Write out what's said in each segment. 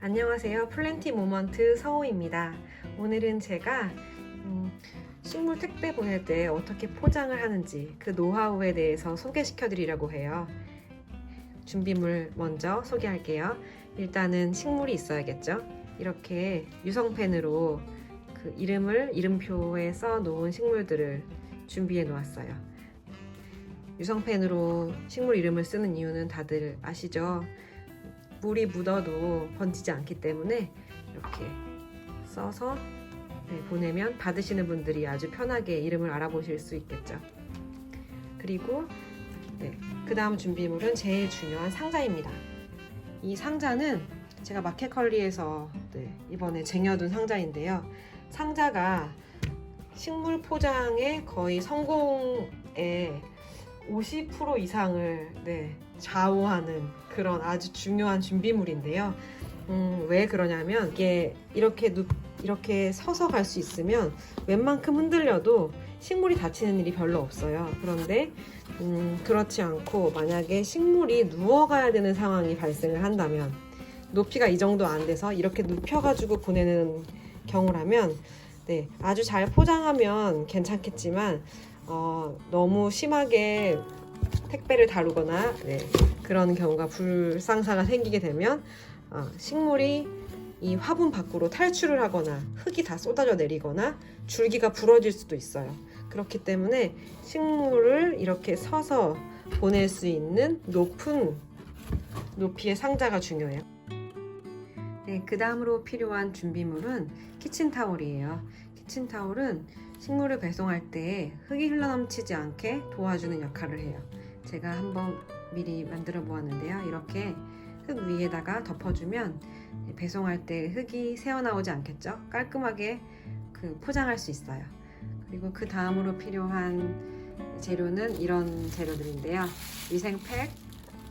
안녕하세요. 플랜티 모먼트 서호입니다. 오늘은 제가 음, 식물 택배 보낼 때 어떻게 포장을 하는지 그 노하우에 대해서 소개시켜 드리려고 해요. 준비물 먼저 소개할게요. 일단은 식물이 있어야겠죠. 이렇게 유성펜으로 그 이름을 이름표에 써 놓은 식물들을 준비해 놓았어요. 유성펜으로 식물 이름을 쓰는 이유는 다들 아시죠? 물이 묻어도 번지지 않기 때문에 이렇게 써서 네, 보내면 받으시는 분들이 아주 편하게 이름을 알아보실 수 있겠죠. 그리고 네, 그 다음 준비물은 제일 중요한 상자입니다. 이 상자는 제가 마켓컬리에서 네, 이번에 쟁여둔 상자인데요. 상자가 식물 포장의 거의 성공에 50% 이상을 네, 좌우하는 그런 아주 중요한 준비물인데요. 음, 왜 그러냐면 이게 이렇게 눕, 이렇게 서서 갈 수 있으면 웬만큼 흔들려도 식물이 다치는 일이 별로 없어요. 그런데 음, 그렇지 않고 만약에 식물이 누워가야 되는 상황이 발생을 한다면 높이가 이 정도 안 돼서 이렇게 눕혀가지고 보내는 경우라면 네, 아주 잘 포장하면 괜찮겠지만 어, 너무 심하게 택배를 다루거나 네, 그런 경우가 불상사가 생기게 되면 어, 식물이 이 화분 밖으로 탈출을 하거나 흙이 다 쏟아져 내리거나 줄기가 부러질 수도 있어요. 그렇기 때문에 식물을 이렇게 서서 보낼 수 있는 높은 높이의 상자가 중요해요. 네, 그 다음으로 필요한 준비물은 키친타올이에요. 키친타올은 식물을 배송할 때 흙이 흘러넘치지 않게 도와주는 역할을 해요. 제가 한번 미리 만들어 보았는데요. 이렇게 흙 위에다가 덮어주면 배송할 때 흙이 새어나오지 않겠죠? 깔끔하게 그 포장할 수 있어요. 그리고 그 다음으로 필요한 재료는 이런 재료들인데요. 위생팩,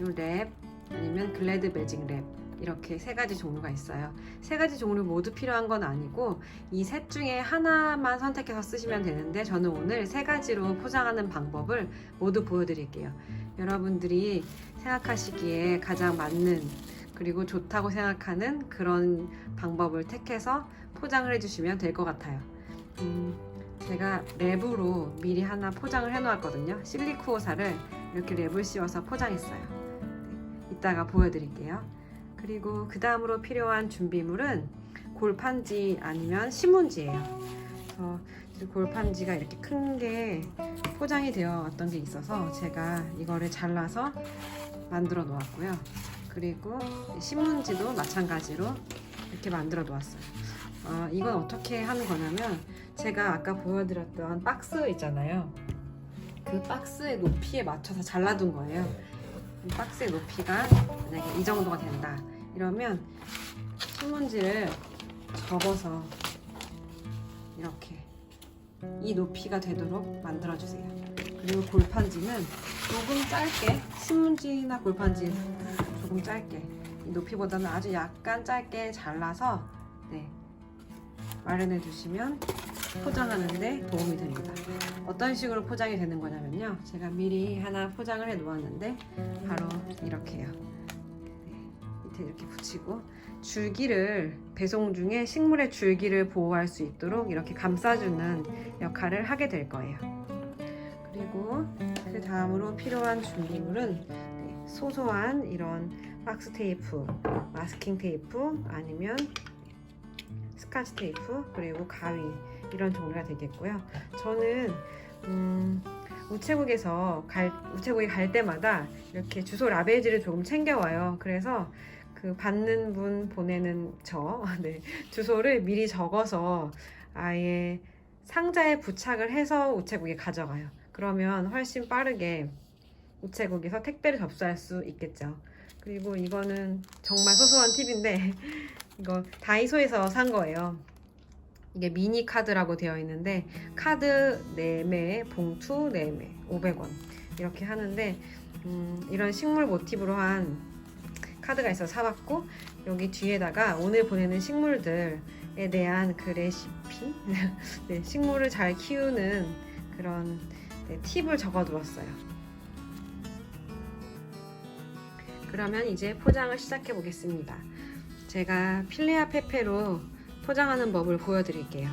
요 랩, 아니면 글래드 매직 랩 이렇게 세 가지 종류가 있어요. 세 가지 종류 모두 필요한 건 아니고 이 셋 중에 하나만 선택해서 쓰시면 되는데 저는 오늘 세 가지로 포장하는 방법을 모두 보여드릴게요. 여러분들이 생각하시기에 가장 맞는 그리고 좋다고 생각하는 그런 방법을 택해서 포장을 해주시면 될 것 같아요. 음, 제가 랩으로 미리 하나 포장을 해놓았거든요. 실리코사를 이렇게 랩을 씌워서 포장했어요. 네, 이따가 보여드릴게요. 그리고 그 다음으로 필요한 준비물은 골판지 아니면 신문지예요. 그래서 골판지가 이렇게 큰 게 포장이 되어 왔던 게 있어서 제가 이거를 잘라서 만들어 놓았고요. 그리고 신문지도 마찬가지로 이렇게 만들어 놓았어요. 어, 이건 어떻게 하는 거냐면 제가 아까 보여드렸던 박스 있잖아요. 그 박스의 높이에 맞춰서 잘라둔 거예요. 이 박스의 높이가 만약에 이 정도가 된다. 이러면 신문지를 접어서 이렇게 이 높이가 되도록 만들어 주세요. 그리고 골판지는 조금 짧게 신문지나 골판지 조금 짧게 이 높이보다는 아주 약간 짧게 잘라서 네, 마련해 두시면 포장하는데 도움이 됩니다. 어떤 식으로 포장이 되는 거냐면요. 제가 미리 하나 포장을 해 놓았는데 바로 이렇게요. 네, 밑에 이렇게 붙이고 줄기를 배송 중에 식물의 줄기를 보호할 수 있도록 이렇게 감싸주는 역할을 하게 될 거예요. 그리고 그 다음으로 필요한 준비물은 네, 소소한 이런 박스 테이프, 마스킹 테이프 아니면 스카치 테이프 그리고 가위 이런 종류가 되겠고요. 저는 음, 우체국에서 갈, 우체국에 갈 때마다 이렇게 주소 라벨지를 조금 챙겨와요. 그래서 그 받는 분 보내는 저 네, 주소를 미리 적어서 아예 상자에 부착을 해서 우체국에 가져가요. 그러면 훨씬 빠르게 우체국에서 택배를 접수할 수 있겠죠. 그리고 이거는 정말 소소한 팁인데 이거 다이소에서 산 거예요. 이게 미니 카드라고 되어 있는데 카드 4매, 봉투 4매, 500원 이렇게 하는데 음, 이런 식물 모티브로 한 카드가 있어서 사봤고 여기 뒤에다가 오늘 보내는 식물들에 대한 그 레시피 네, 식물을 잘 키우는 그런 네, 팁을 적어두었어요. 그러면 이제 포장을 시작해 보겠습니다. 제가 필레아 페페로 포장하는 법을 보여드릴게요.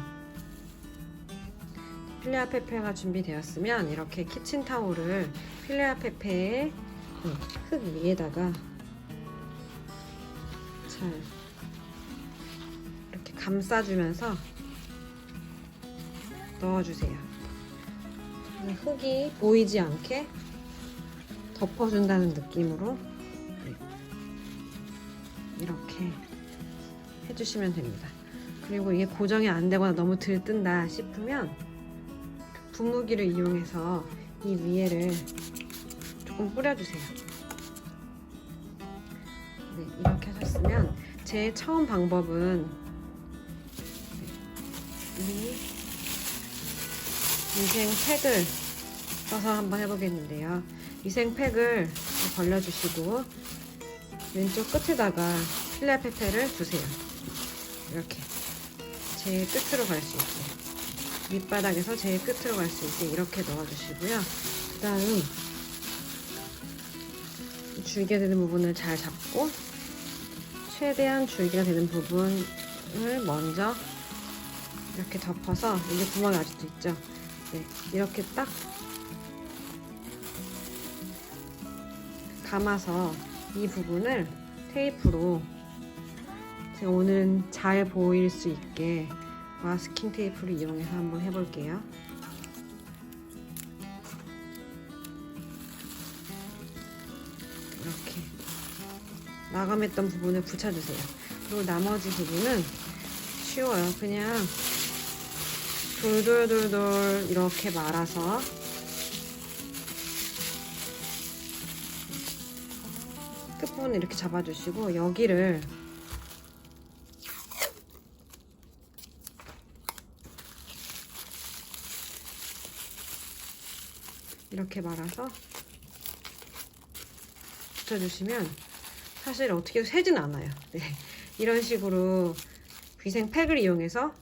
필레아 페페가 준비되었으면 이렇게 키친 타올을 필레아 페페의 그흙 위에다가 잘 이렇게 감싸주면서 넣어주세요. 흙이 보이지 않게 덮어준다는 느낌으로 이렇게 해주시면 됩니다. 그리고 이게 고정이 안 되거나 너무 들뜬다 싶으면 분무기를 이용해서 이 위에를 조금 뿌려주세요. 네, 이렇게 하셨으면 제 처음 방법은 이 위생팩을 써서 한번 해보겠는데요. 위생팩을 벌려주시고 왼쪽 끝에다가 필레페페를 두세요. 이렇게 제일 끝으로 갈 수 있게 밑바닥에서 제일 끝으로 갈 수 있게 이렇게 넣어주시고요. 그 다음 줄기가 되는 부분을 잘 잡고 최대한 줄기가 되는 부분을 먼저 이렇게 덮어서 이게 구멍이 아직도 있죠. 네, 이렇게 딱 감아서 이 부분을 테이프로 제가 오늘은 잘 보일 수 있게 마스킹 테이프를 이용해서 한번 해볼게요. 이렇게 마감했던 부분을 붙여주세요. 그리고 나머지 부분은 쉬워요. 그냥 돌돌돌돌 이렇게 말아서 끝부분 이렇게 잡아주시고 여기를 이렇게 말아서 붙여주시면 사실 어떻게 새진 않아요. 네. 이런 식으로 위생 팩을 이용해서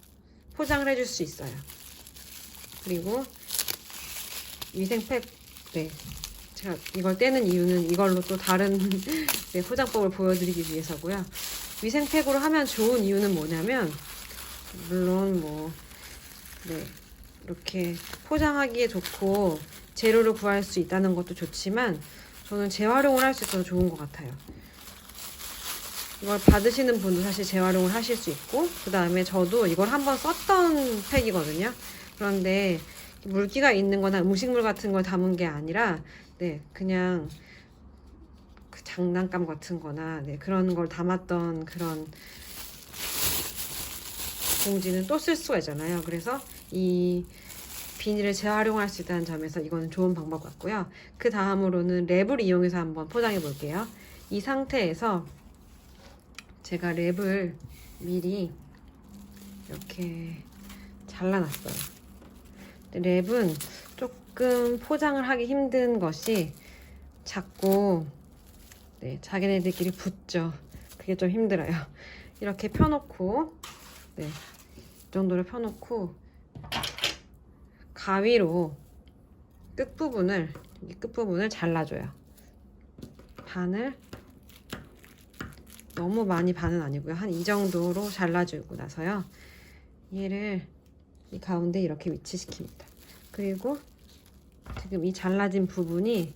포장을 해줄 수 있어요. 그리고 위생팩, 네. 제가 이걸 떼는 이유는 이걸로 또 다른 네, 포장법을 보여드리기 위해서고요. 위생팩으로 하면 좋은 이유는 뭐냐면, 물론 뭐, 네. 이렇게 포장하기에 좋고, 재료를 구할 수 있다는 것도 좋지만, 저는 재활용을 할 수 있어서 좋은 것 같아요. 이걸 받으시는 분도 사실 재활용을 하실 수 있고 그 다음에 저도 이걸 한번 썼던 팩이거든요 그런데 물기가 있는 거나 음식물 같은 걸 담은 게 아니라 네 그냥 그 장난감 같은 거나 네, 그런 걸 담았던 그런 봉지는 또 쓸 수가 있잖아요 그래서 이 비닐을 재활용할 수 있다는 점에서 이거는 좋은 방법 같고요 그 다음으로는 랩을 이용해서 한번 포장해 볼게요 이 상태에서 제가 랩을 미리 이렇게 잘라놨어요. 랩은 조금 포장을 하기 힘든 것이 자꾸 네, 자기네들끼리 붙죠. 그게 좀 힘들어요. 이렇게 펴놓고 네, 이 정도로 펴놓고 가위로 끝부분을 이 끝부분을 잘라줘요. 반을 너무 많이 반은 아니고요. 한 이 정도로 잘라주고 나서요. 얘를 이 가운데 이렇게 위치시킵니다. 그리고 지금 이 잘라진 부분이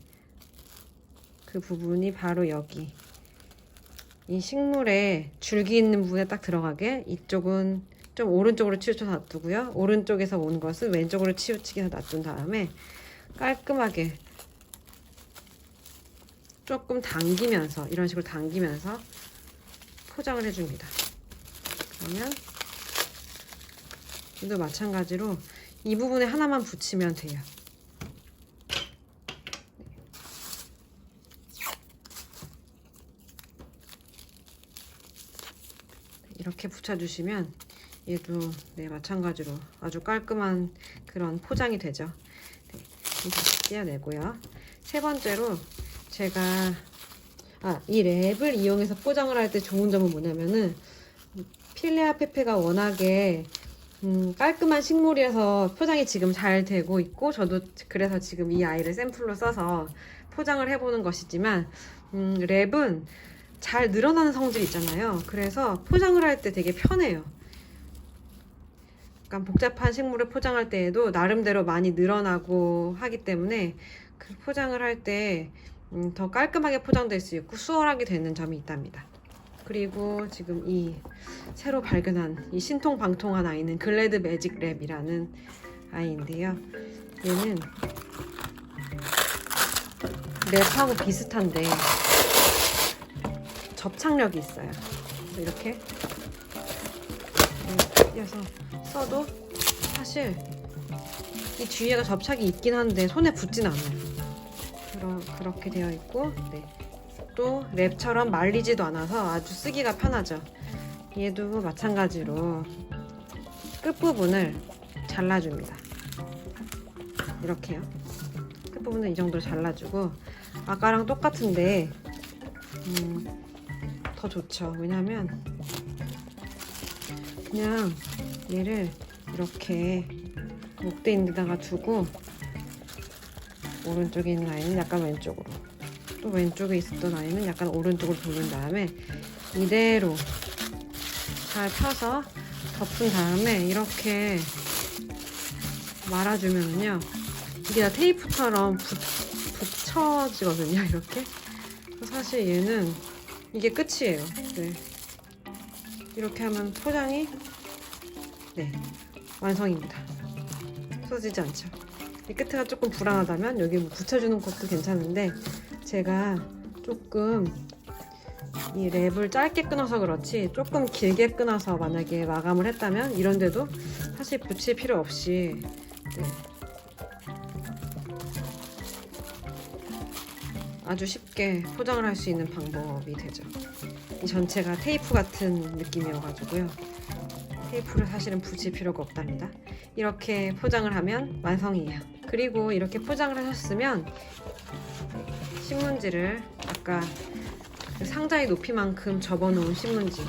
그 부분이 바로 여기 이 식물에 줄기 있는 부분에 딱 들어가게 이쪽은 좀 오른쪽으로 치우쳐서 놔두고요. 오른쪽에서 온 것은 왼쪽으로 치우치게 해서 놔둔 다음에 깔끔하게 조금 당기면서 이런 식으로 당기면서 포장을 해줍니다. 그러면 이도 마찬가지로 이 부분에 하나만 붙이면 돼요. 이렇게 붙여주시면 얘도 네, 마찬가지로 아주 깔끔한 그런 포장이 되죠. 네, 이렇게 떼어내고요. 세 번째로 제가 아, 이 랩을 이용해서 포장을 할 때 좋은 점은 뭐냐면은 필레아 페페가 워낙에 음, 깔끔한 식물이라서 포장이 지금 잘 되고 있고 저도 그래서 지금 이 아이를 샘플로 써서 포장을 해보는 것이지만 음, 랩은 잘 늘어나는 성질 있잖아요. 그래서 포장을 할 때 되게 편해요. 약간 복잡한 식물을 포장할 때에도 나름대로 많이 늘어나고 하기 때문에 그 포장을 할때 음, 더 깔끔하게 포장될 수 있고 수월하게 되는 점이 있답니다. 그리고 지금 이 새로 발견한 이 신통방통한 아이는 글래드 매직 랩이라는 아이인데요. 얘는 랩하고 비슷한데 접착력이 있어요. 이렇게 띄어서 써도 사실 이 뒤에가 접착이 있긴 한데 손에 붙진 않아요. 그러, 그렇게 되어 있고 네. 또 랩처럼 말리지도 않아서 아주 쓰기가 편하죠. 얘도 마찬가지로 끝부분을 잘라줍니다. 이렇게요. 끝부분은 이 정도로 잘라주고 아까랑 똑같은데 음, 더 좋죠. 왜냐면 그냥 얘를 이렇게 목대 있는 데다가 두고 오른쪽에 있는 아이는 약간 왼쪽으로. 또 왼쪽에 있었던 아이는 약간 오른쪽으로 돌린 다음에 이대로 잘 펴서 덮은 다음에 이렇게 말아주면요 이게 다 테이프처럼 붙, 붙여지거든요 이렇게. 사실 얘는 이게 끝이에요. 네. 이렇게 하면 포장이 네 완성입니다 쏟아지지 않죠 이 끝에가 조금 불안하다면 여기 뭐 붙여주는 것도 괜찮은데 제가 조금 이 랩을 짧게 끊어서 그렇지 조금 길게 끊어서 만약에 마감을 했다면 이런데도 사실 붙일 필요 없이 네. 아주 쉽게 포장을 할 수 있는 방법이 되죠. 이 전체가 테이프 같은 느낌이어가지고요. 테이프를 사실은 붙일 필요가 없답니다. 이렇게 포장을 하면 완성이에요. 그리고 이렇게 포장을 하셨으면 신문지를 아까 그 상자의 높이만큼 접어놓은 신문지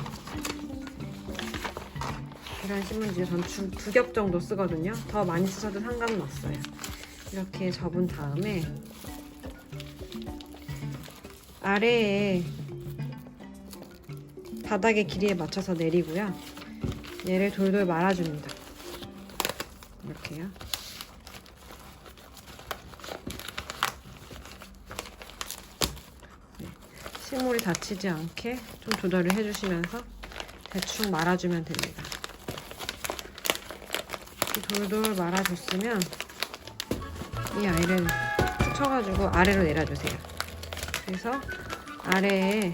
이런 신문지 전두 겹 정도 쓰거든요. 더 많이 쓰셔도 상관은 없어요. 이렇게 접은 다음에 아래에 바닥의 길이에 맞춰서 내리고요. 얘를 돌돌 말아줍니다. 이렇게요. 네, 식물이 다치지 않게 좀 조절을 해주시면서 대충 말아주면 됩니다. 돌돌 말아줬으면 이 아이를 툭 쳐가지고 아래로 내려주세요. 그래서 아래에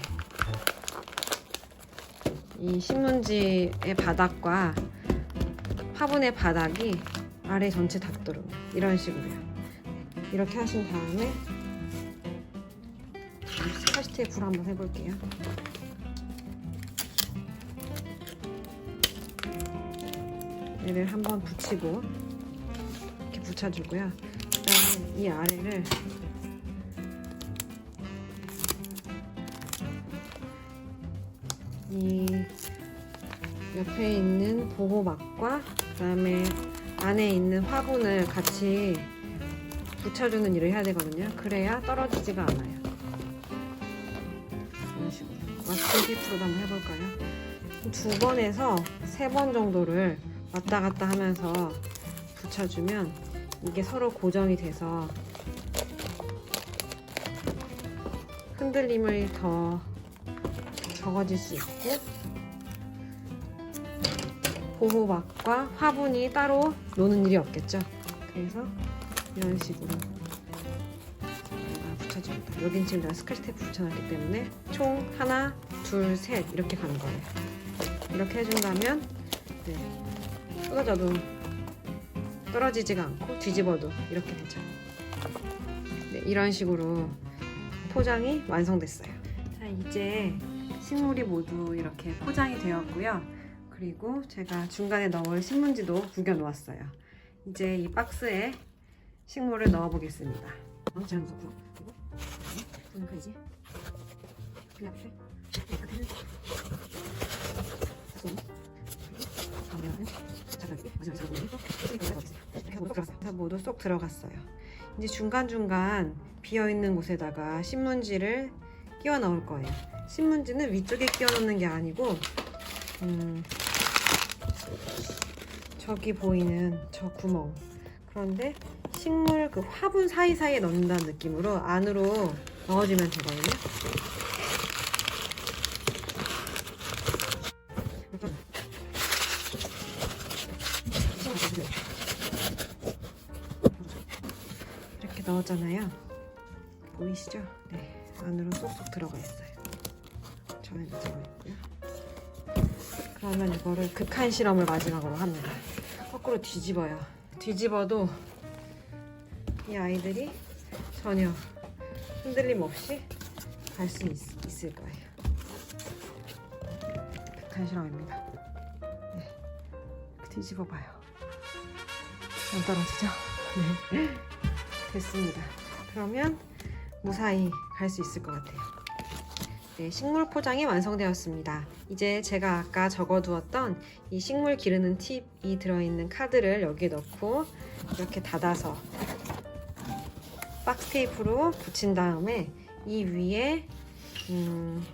이 신문지의 바닥과 화분의 바닥이 아래 전체 닿도록 이런 식으로요. 이렇게 하신 다음에 스카치 테이프로 한번 해볼게요. 얘를 한번 붙이고 이렇게 붙여주고요. 그다음에 이 아래를 이 옆에 있는 보호막과 그다음에 안에 있는 화분을 같이 붙여주는 일을 해야 되거든요. 그래야 떨어지지가 않아요. 이런 식으로 마스킹 테이프로도 한번 해볼까요? 두 번에서 세 번 정도를 왔다 갔다 하면서 붙여주면 이게 서로 고정이 돼서 흔들림을 더 적어질 수 있고 보호막과 화분이 따로 노는 일이 없겠죠. 그래서 이런 식으로 붙여줍니다. 여긴 지금 내가 스카치 테이프 붙여놨기 때문에 총 하나, 둘, 셋 이렇게 가는 거예요. 이렇게 해준다면 네, 쏟아져도 떨어지지가 않고 뒤집어도 이렇게 되죠. 네, 이런 식으로 포장이 완성됐어요. 자, 이제 식물이 모두 이렇게 포장이 되었고요. 그리고 제가 중간에 넣을 신문지도 구겨 놓았어요. 이제 이 박스에 식물을 넣어 보겠습니다. 어, 이렇게? 모두 쏙 들어갔어요. 이제 중간 중간 비어 있는 곳에다가 신문지를 끼워 넣을 거예요. 신문지는 위쪽에 끼워 넣는 게 아니고 음, 저기 보이는 저 구멍 그런데 식물 그 화분 사이사이에 넣는다는 느낌으로 안으로 넣어주면 되거든요. 이렇게 넣었잖아요. 보이시죠? 네, 안으로 쏙쏙 들어가 있어요. 전에 들어가 있고요. 그러면 이거를 극한 실험을 마지막으로 합니다. 거꾸로 뒤집어요. 뒤집어도 이 아이들이 전혀 흔들림 없이 갈 수 있을 거예요. 극한 실험입니다. 네, 뒤집어 봐요. 안 떨어지죠? 네, 됐습니다. 그러면 무사히 갈 수 있을 것 같아요. 네, 식물 포장이 완성되었습니다. 이제 제가 아까 적어두었던 이 식물 기르는 팁이 들어있는 카드를 여기에 넣고 이렇게 닫아서 박스 테이프로 붙인 다음에 이 위에 음,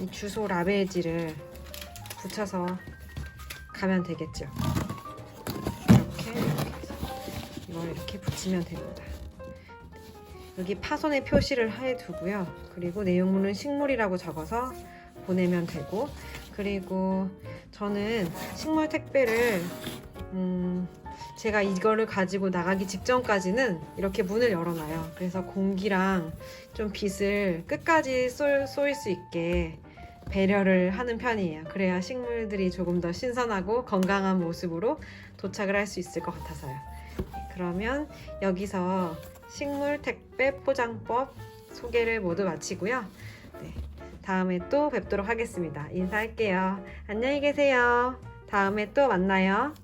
이 주소 라벨지를 붙여서 가면 되겠죠. 이렇게, 이렇게 해서 이걸 이렇게 붙이면 됩니다. 여기 파손의 표시를 해 두고요. 그리고 내용물은 식물이라고 적어서 보내면 되고 그리고 저는 식물 택배를 음, 제가 이거를 가지고 나가기 직전까지는 이렇게 문을 열어놔요. 그래서 공기랑 좀 빛을 끝까지 쏠, 쏠 수 있게 배려를 하는 편이에요. 그래야 식물들이 조금 더 신선하고 건강한 모습으로 도착을 할 수 있을 것 같아서요. 그러면 여기서 식물 택배 포장법 소개를 모두 마치고요. 네, 다음에 또 뵙도록 하겠습니다. 인사할게요. 안녕히 계세요. 다음에 또 만나요.